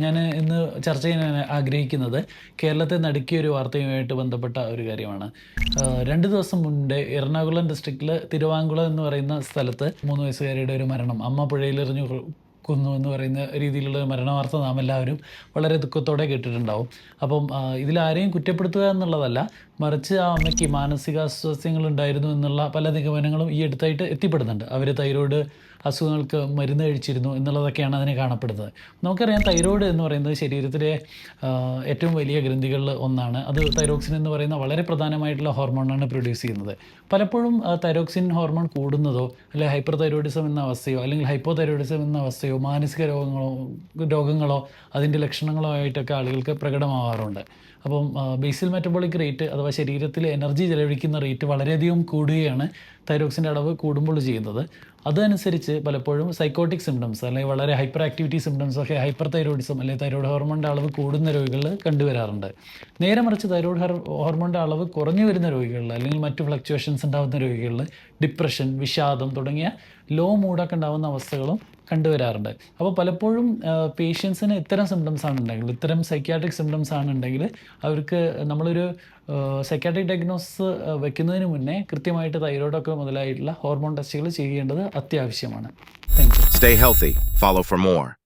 ഞാൻ ഇന്ന് ചർച്ച ചെയ്യാൻ ആഗ്രഹിക്കുന്നത് കേരളത്തെ നടുക്കിയ ഒരു വാർത്തയുമായിട്ട് ബന്ധപ്പെട്ട ഒരു കാര്യമാണ്. രണ്ട് ദിവസം മുൻപേ എറണാകുളം ഡിസ്ട്രിക്റ്റിൽ തിരുവാങ്കുളം എന്ന് പറയുന്ന സ്ഥലത്ത് മൂന്ന് വയസ്സുകാരിയുടെ ഒരു മരണം അമ്മ പുഴയിലെറിഞ്ഞു കുന്നു എന്ന് പറയുന്ന രീതിയിലുള്ള മരണ വാർത്ത നാം എല്ലാവരും വളരെ ദുഃഖത്തോടെ കേട്ടിട്ടുണ്ടാവും. അപ്പം ഇതിലാരെയും കുറ്റപ്പെടുത്തുക എന്നുള്ളതല്ല മറിച്ച് ആ അമ്മയ്ക്ക് മാനസികാസ്വാസ്ഥ്യങ്ങൾ ഉണ്ടായിരുന്നു എന്നുള്ള പല നിഗമനങ്ങളും ഈ അടുത്തായിട്ട് എത്തിപ്പെടുന്നുണ്ട്. അവർ തൈറോയ്ഡ് അസുഖങ്ങൾക്ക് മരുന്ന് കഴിച്ചിരുന്നു എന്നുള്ളതൊക്കെയാണ് അതിനെ കാണപ്പെടുന്നത്. നമുക്കറിയാം തൈറോയ്ഡ് എന്ന് പറയുന്നത് ശരീരത്തിലെ ഏറ്റവും വലിയ ഗ്രന്ഥികളിൽ ഒന്നാണ്. അത് തൈറോക്സിൻ എന്ന് പറയുന്ന വളരെ പ്രധാനമായിട്ടുള്ള ഹോർമോണാണ് പ്രൊഡ്യൂസ് ചെയ്യുന്നത്. പലപ്പോഴും തൈറോക്സിൻ ഹോർമോൺ കൂടുന്നതോ അല്ലെങ്കിൽ ഹൈപ്പർ തൈറോയിഡിസം എന്ന അവസ്ഥയോ അല്ലെങ്കിൽ ഹൈപ്പോ തൈറോയിഡിസം എന്ന അവസ്ഥയോ മാനസിക രോഗങ്ങളോ രോഗങ്ങളോ അതിന്റെ ലക്ഷണങ്ങളോ ആയിട്ടൊക്കെ ആളുകൾക്ക് പ്രകടമാവാറുണ്ട്. അപ്പം ബേസിൽ മെറ്റബോളിക് റേറ്റ് അഥവാ ശരീരത്തിൽ എനർജി ചെലവഴിക്കുന്ന റേറ്റ് വളരെയധികം കൂടുകയാണ് തൈറോക്സിന്റെ അളവ് കൂടുമ്പോൾ ചെയ്യുന്നത്. അതനുസരിച്ച് പലപ്പോഴും സൈക്കോട്ടിക് സിംറ്റംസ് അല്ലെങ്കിൽ വളരെ ഹൈപ്പർ ആക്ടിവിറ്റി സിംറ്റംസ് ഒക്കെ ഹൈപ്പർ തൈറോയിഡിസം അല്ലെങ്കിൽ തൈറോയ്ഡ് ഹോർമോണിന്റെ അളവ് കൂടുന്ന രോഗികളിൽ കണ്ടുവരാറുണ്ട്. നേരെ മറിച്ച് തൈറോയ്ഡ് ഹോർ ഹോർമോണിന്റെ അളവ് കുറഞ്ഞു വരുന്ന രോഗികളിൽ അല്ലെങ്കിൽ മറ്റു ഫ്ലക്ച്വേഷൻസ് ഉണ്ടാകുന്ന രോഗികളിൽ ഡിപ്രഷൻ വിഷാദം തുടങ്ങിയ ലോ മൂഡൊക്കെ ഉണ്ടാകുന്ന അവസ്ഥകളും കണ്ടുവരാറുണ്ട് അപ്പോൾ പലപ്പോഴും പേഷ്യൻസിന് ഇത്തരം സിംറ്റംസ് ആണ് ഉണ്ടെങ്കിൽ ഇത്തരം സൈക്യാട്രിക് സിംറ്റംസ് ആണ് ഉണ്ടെങ്കിൽ അവർക്ക് നമ്മളൊരു സൈക്യാട്രിക് ഡയഗ്നോസിസ് വെക്കുന്നതിന് മുന്നേ കൃത്യമായിട്ട് തൈറോയിഡൊക്കെ മുതലായിട്ടുള്ള ഹോർമോൺ ടെസ്റ്റുകൾ ചെയ്യേണ്ടത് അത്യാവശ്യമാണ് Stay healthy. Follow for more.